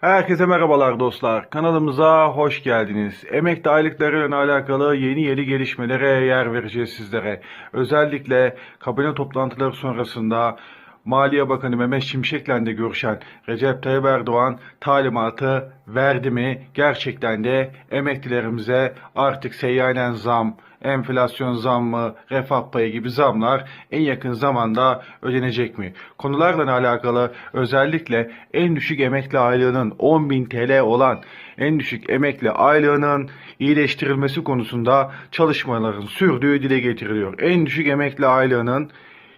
Herkese merhabalar dostlar. Kanalımıza hoş geldiniz. Emekli aylıklarıyla alakalı yeni yeni gelişmelere yer vereceğiz sizlere. Özellikle kabine toplantıları sonrasında Maliye Bakanı Mehmet Şimşek'le de görüşen Recep Tayyip Erdoğan talimatı verdi mi? Gerçekten de emeklilerimize artık seyyanen zam, enflasyon zammı, refah payı gibi zamlar en yakın zamanda ödenecek mi? Konularla alakalı özellikle en düşük emekli aylığının 10.000 TL olan en düşük emekli aylığının iyileştirilmesi konusunda çalışmaların sürdüğü dile getiriliyor. En düşük emekli aylığının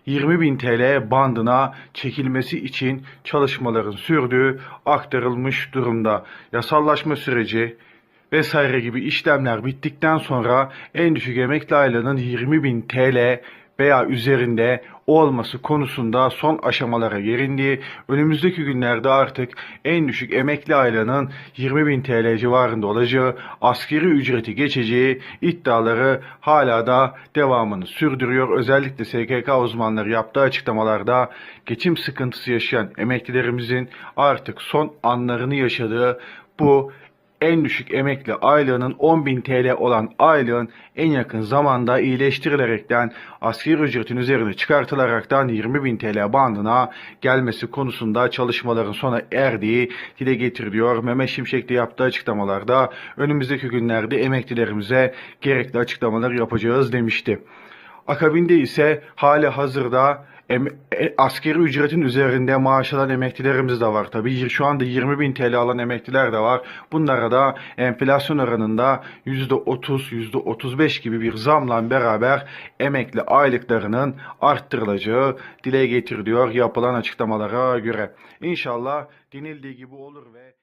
20.000 TL bandına çekilmesi için çalışmaların sürdüğü aktarılmış durumda. Yasallaşma süreci vesaire gibi işlemler bittikten sonra en düşük emekli aylığının 20.000 TL veya üzerinde olması konusunda son aşamalara gelindi. Önümüzdeki günlerde artık en düşük emekli aylığının 20.000 TL civarında olacağı, askeri ücreti geçeceği iddiaları hala da devamını sürdürüyor. Özellikle SGK uzmanları yaptığı açıklamalarda geçim sıkıntısı yaşayan emeklilerimizin artık son anlarını yaşadığı bu en düşük emekli aylığının 10.000 TL olan aylığın en yakın zamanda iyileştirilerekten asgari ücretin üzerine çıkartılaraktan 20.000 TL bandına gelmesi konusunda çalışmaların sona erdiği dile getiriliyor. Mehmet Şimşek de yaptığı açıklamalarda önümüzdeki günlerde emeklilerimize gerekli açıklamalar yapacağız demişti. Akabinde ise hali hazırda em, e, askeri ücretin üzerinde maaş alan emeklilerimiz de var. Tabii şu anda 20 bin TL alan emekliler de var. Bunlara da enflasyon oranında %30, %35 gibi bir zamla beraber emekli aylıklarının arttırılacağı dile getiriliyor yapılan açıklamalara göre. İnşallah denildiği gibi olur ve